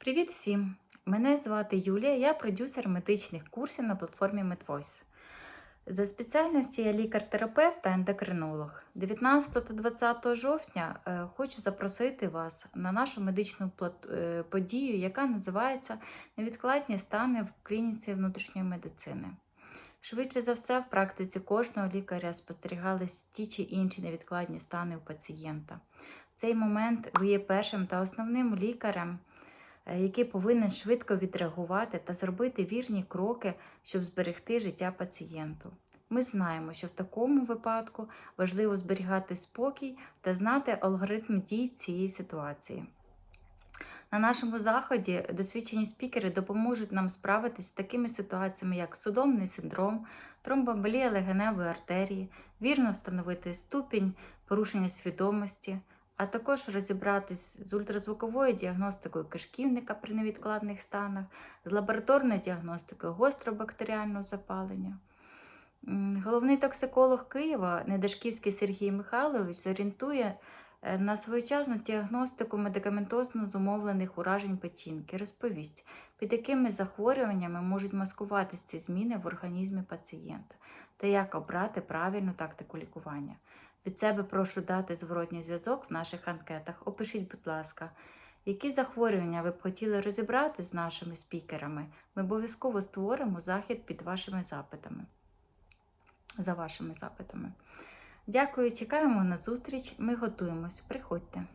Привіт всім! Мене звати Юлія, я продюсер медичних курсів на платформі MedVoice. За спеціальністю я лікар-терапевт та ендокринолог. 19 та 20 жовтня е, хочу запросити вас на нашу медичну е, подію, яка називається Невідкладні стани в клініці внутрішньої медицини. Швидше за все, в практиці кожного лікаря спостерігались ті чи інші невідкладні стани у пацієнта. В цей момент ви є першим та основним лікарем, який повинен швидко відреагувати та зробити вірні кроки, щоб зберегти життя пацієнту. Ми знаємо, що в такому випадку важливо зберігати спокій та знати алгоритм дій цієї ситуації. На нашому заході досвідчені спікери допоможуть нам справитись з такими ситуаціями, як судомний синдром, тромбоемболія легеневої артерії, вірно встановити ступінь порушення свідомості, а також розібратись з ультразвуковою діагностикою кишківника при невідкладних станах, з лабораторною діагностикою гостробактеріального запалення. Головний токсиколог Києва Недашківський Сергій Михайлович зорієнтує е, на своєчасну діагностику медикаментозно зумовлених уражень печінки. Розповість, під якими захворюваннями можуть маскуватись ці зміни в організмі пацієнта та як обрати правильну тактику лікування. Від себе прошу дати зворотній зв'язок в наших анкетах. Опишіть, будь ласка, які захворювання ви б хотіли розібрати з нашими спікерами. Ми обов'язково створимо захід під вашими запитами. За вашими запитами. Дякую, чекаємо на зустріч. Ми готуємось. Приходьте.